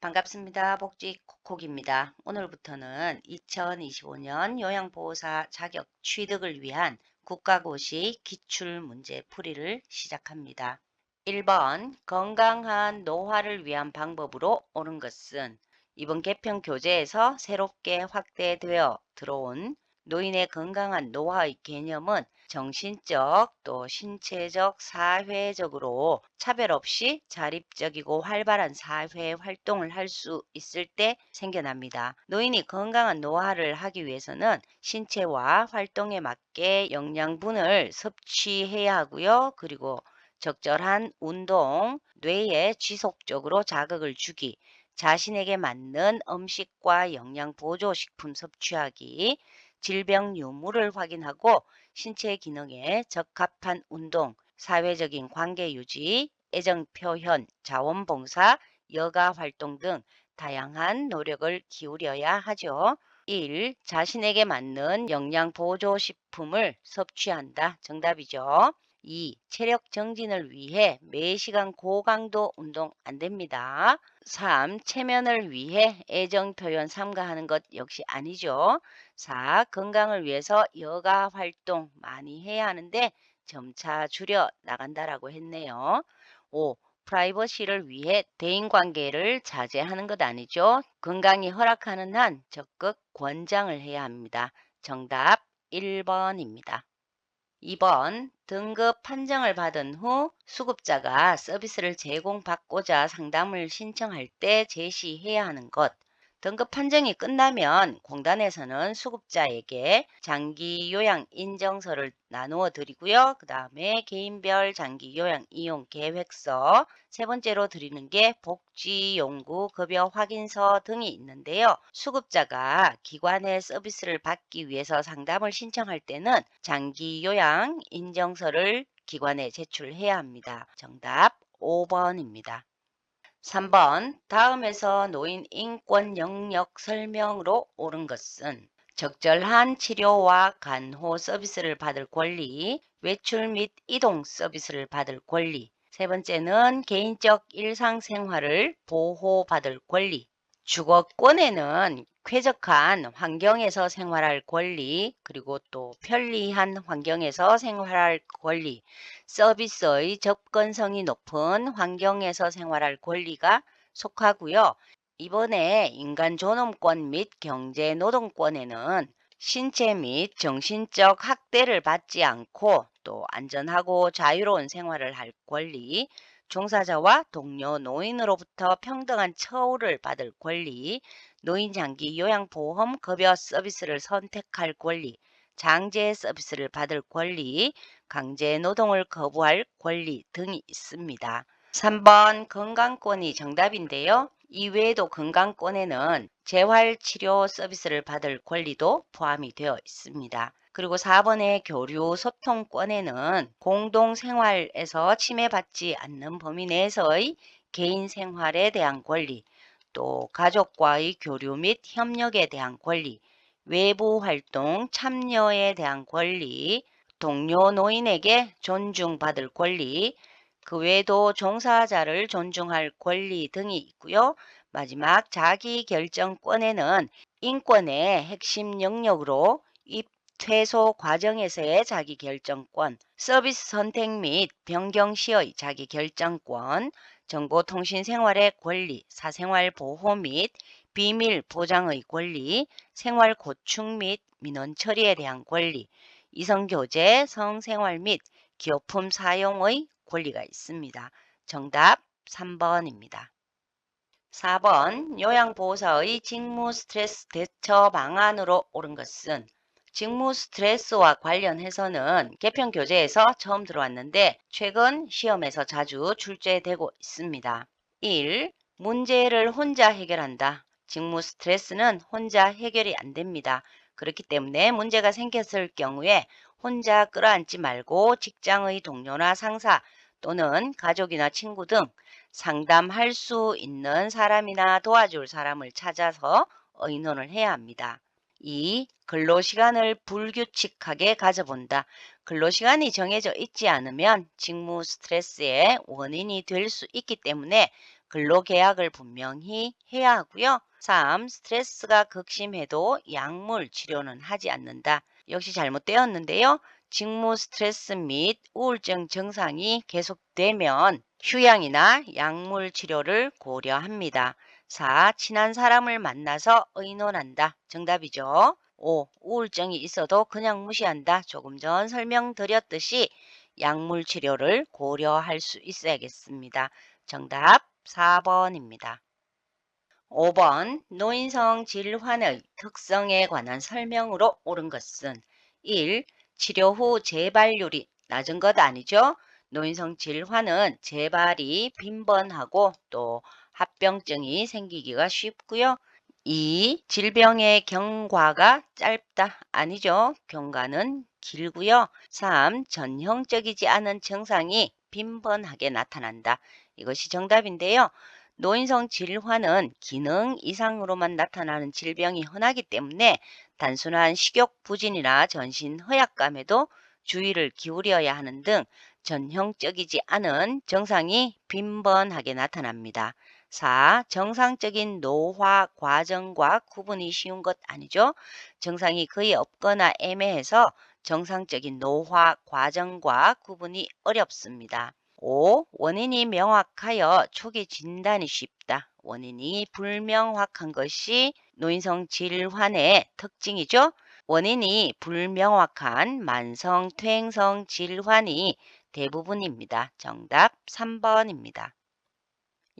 반갑습니다. 복지 콕콕입니다. 오늘부터는 2025년 요양보호사 자격 취득을 위한 국가고시 기출문제 풀이를 시작합니다. 1번 건강한 노화를 위한 방법으로 옳은 것은 이번 개편 교재에서 새롭게 확대되어 들어온 노인의 건강한 노화의 개념은 정신적 또 신체적 사회적으로 차별 없이 자립적이고 활발한 사회 활동을 할 수 있을 때 생겨납니다. 노인이 건강한 노화를 하기 위해서는 신체와 활동에 맞게 영양분을 섭취해야 하고요. 그리고 적절한 운동, 뇌에 지속적으로 자극을 주기, 자신에게 맞는 음식과 영양 보조 식품 섭취하기, 질병 유무를 확인하고 신체 기능에 적합한 운동, 사회적인 관계 유지, 애정 표현, 자원봉사, 여가 활동 등 다양한 노력을 기울여야 하죠. 1. 자신에게 맞는 영양 보조 식품을 섭취한다. 정답이죠. 2. 체력 정진을 위해 매시간 고강도 운동 안 됩니다. 3. 체면을 위해 애정 표현 삼가하는 것 역시 아니죠. 4. 건강을 위해서 여가 활동 많이 해야 하는데 점차 줄여 나간다라고 했네요. 5. 프라이버시를 위해 대인관계를 자제하는 것 아니죠. 건강이 허락하는 한 적극 권장을 해야 합니다. 정답 1번입니다. 2번 등급 판정을 받은 후 수급자가 서비스를 제공받고자 상담을 신청할 때 제시해야 하는 것. 등급 판정이 끝나면 공단에서는 수급자에게 장기 요양 인정서를 나누어 드리고요. 그 다음에 개인별 장기 요양 이용 계획서, 세 번째로 드리는 게 복지 연구 급여 확인서 등이 있는데요. 수급자가 기관의 서비스를 받기 위해서 상담을 신청할 때는 장기 요양 인정서를 기관에 제출해야 합니다. 정답 5번입니다. 3번 다음에서 노인 인권 영역 설명으로 옳은 것은 적절한 치료와 간호 서비스를 받을 권리, 외출 및 이동 서비스를 받을 권리, 세 번째는 개인적 일상생활을 보호받을 권리, 주거권에는 쾌적한 환경에서 생활할 권리, 그리고 또 편리한 환경에서 생활할 권리, 서비스의 접근성이 높은 환경에서 생활할 권리가 속하고요. 이번에 인간 존엄권 및 경제 노동권에는 신체 및 정신적 학대를 받지 않고 또 안전하고 자유로운 생활을 할 권리, 종사자와 동료 노인으로부터 평등한 처우를 받을 권리, 노인 장기 요양보험 급여 서비스를 선택할 권리, 장제 서비스를 받을 권리, 강제 노동을 거부할 권리 등이 있습니다. 3번 건강권이 정답인데요. 이외에도 건강권에는 재활치료 서비스를 받을 권리도 포함이 되어 있습니다. 그리고 4번의 교류 소통권에는 공동생활에서 침해받지 않는 범위 내에서의 개인 생활에 대한 권리, 또 가족과의 교류 및 협력에 대한 권리, 외부 활동 참여에 대한 권리, 동료 노인에게 존중받을 권리, 그 외에도 종사자를 존중할 권리 등이 있고요. 마지막 자기 결정권에는 인권의 핵심 영역으로 입 퇴소 과정에서의 자기 결정권, 서비스 선택 및 변경 시의 자기 결정권, 정보통신 생활의 권리, 사생활 보호 및 비밀 보장의 권리, 생활 고충 및 민원 처리에 대한 권리, 이성교제, 성생활 및 기업품 사용의 권리가 있습니다. 정답 3번입니다. 4번 요양보호사의 직무 스트레스 대처 방안으로 옳은 것은 직무 스트레스와 관련해서는 개편 교재에서 처음 들어왔는데 최근 시험에서 자주 출제되고 있습니다. 1. 문제를 혼자 해결한다. 직무 스트레스는 혼자 해결이 안 됩니다. 그렇기 때문에 문제가 생겼을 경우에 혼자 끌어안지 말고 직장의 동료나 상사 또는 가족이나 친구 등 상담할 수 있는 사람이나 도와줄 사람을 찾아서 의논을 해야 합니다. 2. 근로시간을 불규칙하게 가져본다. 근로시간이 정해져 있지 않으면 직무 스트레스의 원인이 될 수 있기 때문에 근로계약을 분명히 해야 하고요. 3. 스트레스가 극심해도 약물 치료는 하지 않는다. 역시 잘못되었는데요. 직무 스트레스 및 우울증 증상이 계속되면 휴양이나 약물 치료를 고려합니다. 4. 친한 사람을 만나서 의논한다. 정답이죠. 5. 우울증이 있어도 그냥 무시한다. 조금 전 설명드렸듯이 약물 치료를 고려할 수 있어야겠습니다. 정답 4번입니다. 5번 노인성 질환의 특성에 관한 설명으로 옳은 것은 1. 치료 후 재발률이 낮은 것 아니죠? 노인성 질환은 재발이 빈번하고 또 합병증이 생기기가 쉽고요. 2. 질병의 경과가 짧다 아니죠? 경과는 길고요. 3. 전형적이지 않은 증상이 빈번하게 나타난다. 이것이 정답인데요. 노인성 질환은 기능 이상으로만 나타나는 질병이 흔하기 때문에 단순한 식욕 부진이나 전신 허약감에도 주의를 기울여야 하는 등 전형적이지 않은 증상이 빈번하게 나타납니다. 4. 정상적인 노화 과정과 구분이 쉬운 것 아니죠? 증상이 거의 없거나 애매해서 정상적인 노화 과정과 구분이 어렵습니다. 5. 원인이 명확하여 초기 진단이 쉽다. 원인이 불명확한 것이 노인성 질환의 특징이죠. 원인이 불명확한 만성 퇴행성 질환이 대부분입니다. 정답 3번입니다.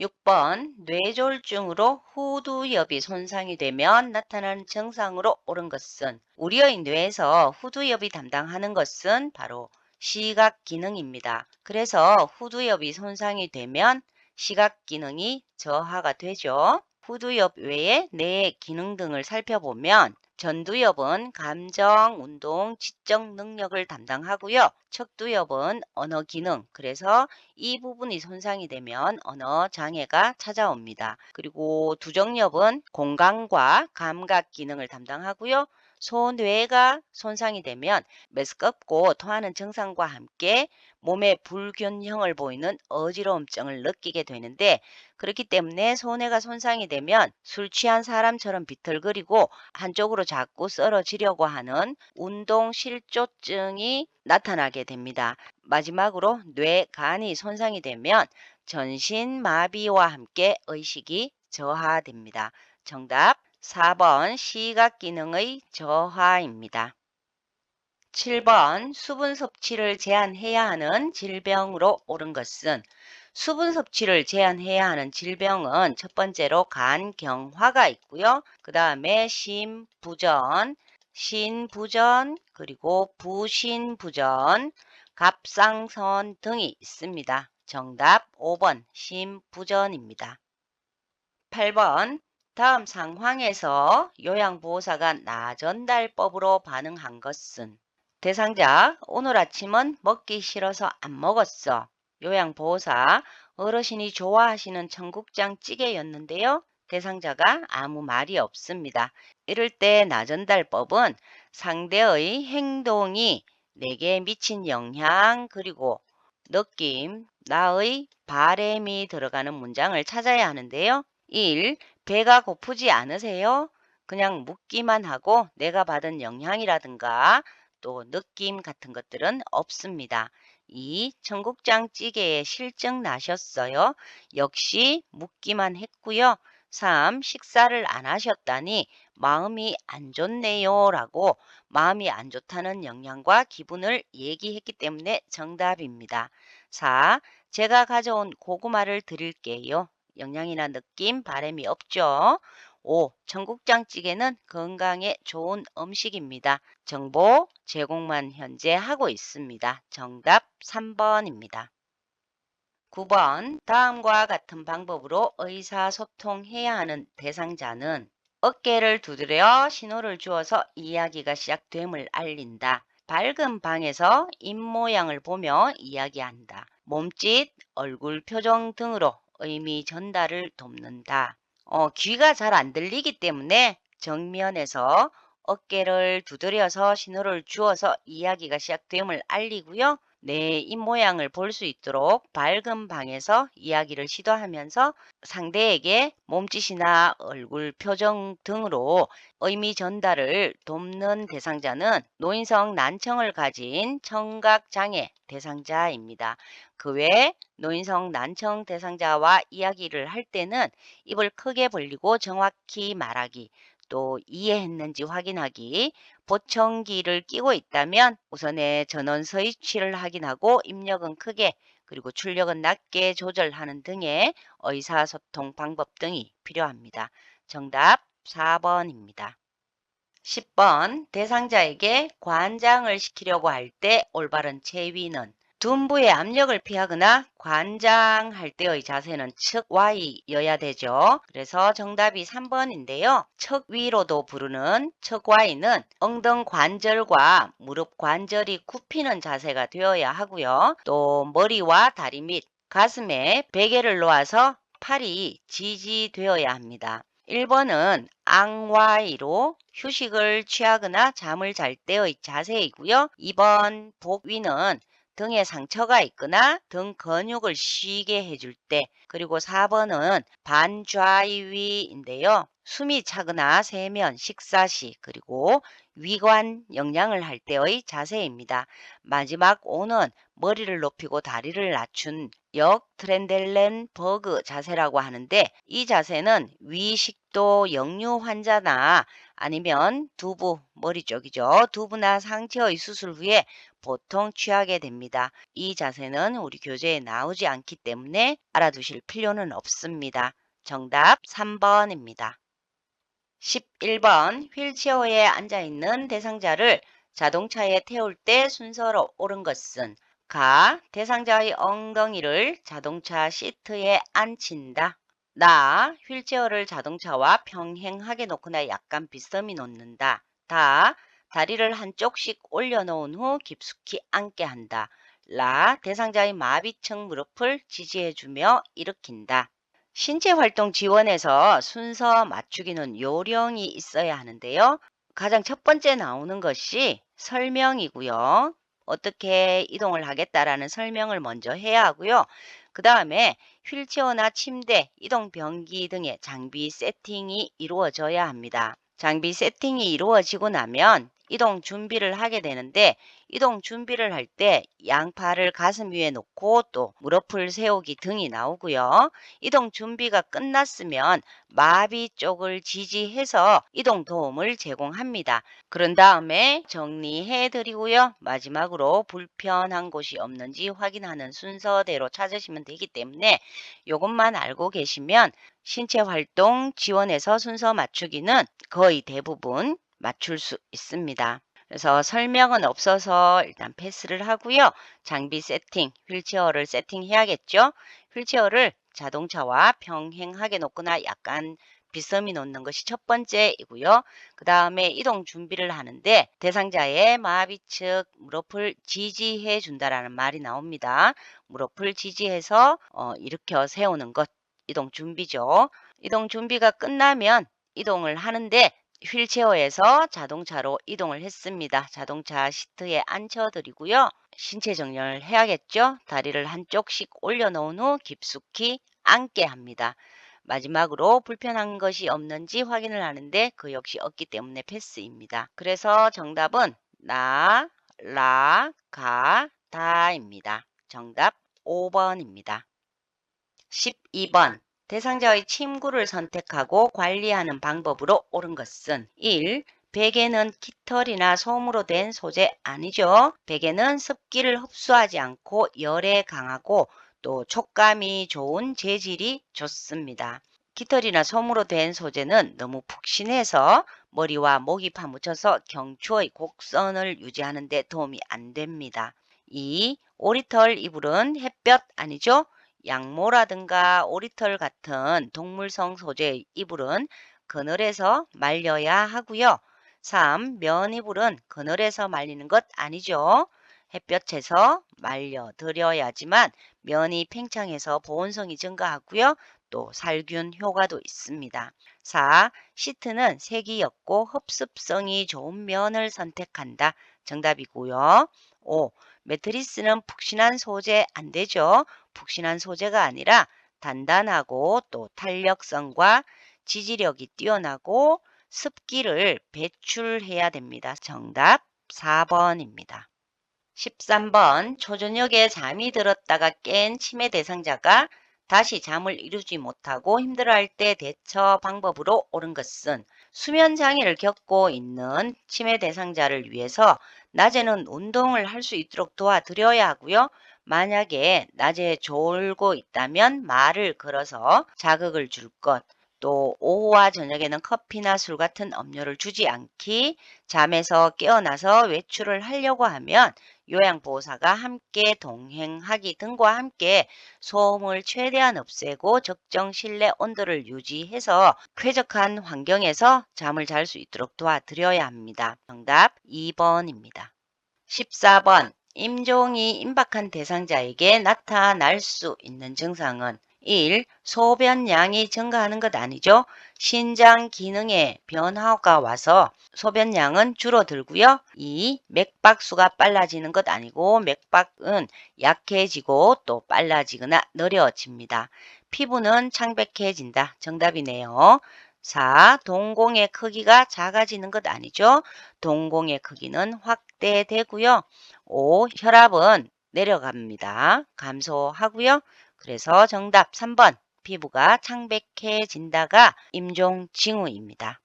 6번 뇌졸중으로 후두엽이 손상이 되면 나타나는 증상으로 옳은 것은 우리의 뇌에서 후두엽이 담당하는 것은 바로 시각 기능입니다. 그래서 후두엽이 손상이 되면 시각 기능이 저하가 되죠. 후두엽 외에 뇌 기능 등을 살펴보면 전두엽은 감정, 운동, 지적 능력을 담당하고요. 척두엽은 언어 기능, 그래서 이 부분이 손상이 되면 언어 장애가 찾아옵니다. 그리고 두정엽은 공간과 감각 기능을 담당하고요. 소뇌가 손상이 되면 메스껍고 토하는 증상과 함께 몸에 불균형을 보이는 어지러움증을 느끼게 되는데 그렇기 때문에 소뇌가 손상이 되면 술 취한 사람처럼 비틀거리고 한쪽으로 자꾸 쓰러지려고 하는 운동 실조증이 나타나게 됩니다. 마지막으로 뇌, 간이 손상이 되면 전신 마비와 함께 의식이 저하됩니다. 정답 4번 시각 기능의 저하입니다. 7번 수분 섭취를 제한해야 하는 질병으로 옳은 것은 수분 섭취를 제한해야 하는 질병은 첫 번째로 간경화가 있고요. 그 다음에 심부전, 신부전, 그리고 부신부전, 갑상선 등이 있습니다. 정답 5번 심부전입니다. 8번 다음 상황에서 요양보호사가 나전달법으로 반응한 것은 대상자 오늘 아침은 먹기 싫어서 안 먹었어. 요양보호사 어르신이 좋아하시는 청국장 찌개였는데요. 대상자가 아무 말이 없습니다. 이럴 때 나전달법은 상대의 행동이 내게 미친 영향 그리고 느낌, 나의 바램이 들어가는 문장을 찾아야 하는데요. 1. 배가 고프지 않으세요? 그냥 묻기만 하고 내가 받은 영향이라든가 또 느낌 같은 것들은 없습니다. 2. 청국장 찌개에 실증 나셨어요? 역시 묻기만 했고요. 3. 식사를 안 하셨다니 마음이 안 좋네요 라고 마음이 안 좋다는 영향과 기분을 얘기했기 때문에 정답입니다. 4. 제가 가져온 고구마를 드릴게요. 영양이나 느낌, 바람이 없죠. 5. 청국장찌개는 건강에 좋은 음식입니다. 정보 제공만 현재 하고 있습니다. 정답 3번입니다. 9번 다음과 같은 방법으로 의사소통해야 하는 대상자는 어깨를 두드려 신호를 주어서 이야기가 시작됨을 알린다. 밝은 방에서 입모양을 보며 이야기한다. 몸짓, 얼굴 표정 등으로 의미 전달을 돕는다. 어, 귀가 잘 안 들리기 때문에 정면에서 어깨를 두드려서 신호를 주어서 이야기가 시작됨을 알리고요. 내 입모양을 볼 수 있도록 밝은 방에서 이야기를 시도하면서 상대에게 몸짓이나 얼굴 표정 등으로 의미 전달을 돕는 대상자는 노인성 난청을 가진 청각장애 대상자입니다. 그외 노인성 난청 대상자와 이야기를 할 때는 입을 크게 벌리고 정확히 말하기, 또 이해했는지 확인하기, 보청기를 끼고 있다면 우선의 전원 스위치를 확인하고 입력은 크게 그리고 출력은 낮게 조절하는 등의 의사소통 방법 등이 필요합니다. 정답 4번입니다. 10번 대상자에게 관장을 시키려고 할 때 올바른 체위는 둔부의 압력을 피하거나 관장할 때의 자세는 측 Y여야 되죠. 그래서 정답이 3번인데요. 척 위로도 부르는 척 Y는 엉덩 관절과 무릎 관절이 굽히는 자세가 되어야 하고요. 또 머리와 다리 및 가슴에 베개를 놓아서 팔이 지지되어야 합니다. 1번은 앙와이로 휴식을 취하거나 잠을 잘 때의 자세이고요. 2번 복위는 등에 상처가 있거나 등 근육을 쉬게 해줄 때 그리고 4번은 반좌위인데요. 숨이 차거나 세면 식사 시 그리고 위관 영양을 할 때의 자세입니다. 마지막 5는 머리를 높이고 다리를 낮춘 역 트렌델렌 버그 자세라고 하는데 이 자세는 위식도 역류 환자나 아니면 두부, 머리 쪽이죠. 두부나 상체의 수술 후에 보통 취하게 됩니다. 이 자세는 우리 교재에 나오지 않기 때문에 알아두실 필요는 없습니다. 정답 3번입니다. 11번 휠체어에 앉아있는 대상자를 자동차에 태울 때 순서로 옳은 것은 가 대상자의 엉덩이를 자동차 시트에 앉힌다. 나 휠체어를 자동차와 평행하게 놓거나 약간 비스듬히 놓는다. 다 다리를 한쪽씩 올려놓은 후 깊숙이 앉게 한다. 라 대상자의 마비층 무릎을 지지해주며 일으킨다. 신체 활동 지원에서 순서 맞추기는 요령이 있어야 하는데요. 가장 첫 번째 나오는 것이 설명이고요. 어떻게 이동을 하겠다라는 설명을 먼저 해야 하고요. 그 다음에 휠체어나 침대, 이동 변기 등의 장비 세팅이 이루어져야 합니다. 장비 세팅이 이루어지고 나면 이동 준비를 하게 되는데 이동 준비를 할 때 양팔을 가슴 위에 놓고 또 무릎을 세우기 등이 나오고요. 이동 준비가 끝났으면 마비 쪽을 지지해서 이동 도움을 제공합니다. 그런 다음에 정리해 드리고요. 마지막으로 불편한 곳이 없는지 확인하는 순서대로 찾으시면 되기 때문에 이것만 알고 계시면 신체 활동 지원에서 순서 맞추기는 거의 대부분 맞출 수 있습니다. 그래서 설명은 없어서 일단 패스를 하고요. 장비 세팅, 휠체어를 세팅해야겠죠. 휠체어를 자동차와 평행하게 놓거나 약간 비스듬히 놓는 것이 첫 번째이고요. 그 다음에 이동 준비를 하는데 대상자의 마비 측 무릎을 지지해 준다라는 말이 나옵니다. 무릎을 지지해서 어, 일으켜 세우는 것 이동 준비죠. 이동 준비가 끝나면 이동을 하는데 휠체어에서 자동차로 이동을 했습니다. 자동차 시트에 앉혀드리고요. 신체 정렬을 해야겠죠. 다리를 한쪽씩 올려놓은 후 깊숙이 앉게 합니다. 마지막으로 불편한 것이 없는지 확인을 하는데 그 역시 없기 때문에 패스입니다. 그래서 정답은 나, 라, 가, 다입니다. 정답 5번입니다. 12번 대상자의 침구를 선택하고 관리하는 방법으로 옳은 것은 1. 베개는 깃털이나 솜으로 된 소재 아니죠. 베개는 습기를 흡수하지 않고 열에 강하고 또 촉감이 좋은 재질이 좋습니다. 깃털이나 솜으로 된 소재는 너무 푹신해서 머리와 목이 파묻혀서 경추의 곡선을 유지하는 데 도움이 안 됩니다. 2. 오리털 이불은 햇볕 아니죠? 양모라든가 오리털 같은 동물성 소재의 이불은 그늘에서 말려야 하고요. 3. 면 이불은 그늘에서 말리는 것 아니죠. 햇볕에서 말려 드려야지만 면이 팽창해서 보온성이 증가하고요. 또 살균 효과도 있습니다. 4. 시트는 색이 옅고 흡습성이 좋은 면을 선택한다. 정답이고요. 5. 매트리스는 푹신한 소재 안 되죠. 푹신한 소재가 아니라 단단하고 또 탄력성과 지지력이 뛰어나고 습기를 배출해야 됩니다. 정답 4번입니다. 13번 초저녁에 잠이 들었다가 깬 치매 대상자가 다시 잠을 이루지 못하고 힘들어할 때 대처 방법으로 옳은 것은 수면 장애를 겪고 있는 치매 대상자를 위해서 낮에는 운동을 할 수 있도록 도와드려야 하고요. 만약에 낮에 졸고 있다면 말을 걸어서 자극을 줄 것, 또 오후와 저녁에는 커피나 술 같은 음료를 주지 않기, 잠에서 깨어나서 외출을 하려고 하면 요양보호사가 함께 동행하기 등과 함께 소음을 최대한 없애고 적정 실내 온도를 유지해서 쾌적한 환경에서 잠을 잘 수 있도록 도와드려야 합니다. 정답 2번입니다. 14번 임종이 임박한 대상자에게 나타날 수 있는 증상은 1. 소변량이 증가하는 것 아니죠. 신장 기능에 변화가 와서 소변량은 줄어들고요. 2. 맥박수가 빨라지는 것 아니고 맥박은 약해지고 또 빨라지거나 느려집니다. 피부는 창백해진다. 정답이네요. 4. 동공의 크기가 작아지는 것 아니죠. 동공의 크기는 확대되고요. 5. 혈압은 내려갑니다. 감소하고요. 그래서 정답 3번 피부가 창백해진다가 임종 징후입니다.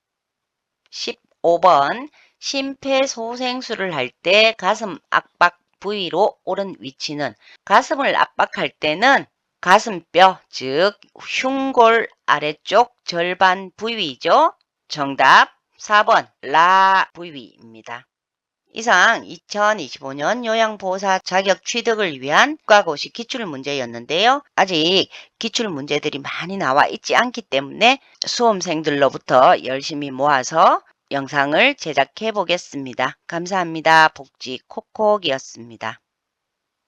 15번 심폐소생술을 할 때 가슴 압박 부위로 옳은 위치는 가슴을 압박할 때는 가슴뼈 즉 흉골 아래쪽 절반 부위죠. 정답 4번 라 부위입니다. 이상 2025년 요양보호사 자격 취득을 위한 국가고시 기출문제였는데요. 아직 기출문제들이 많이 나와 있지 않기 때문에 수험생들로부터 열심히 모아서 영상을 제작해 보겠습니다. 감사합니다. 복지 콕콕이었습니다.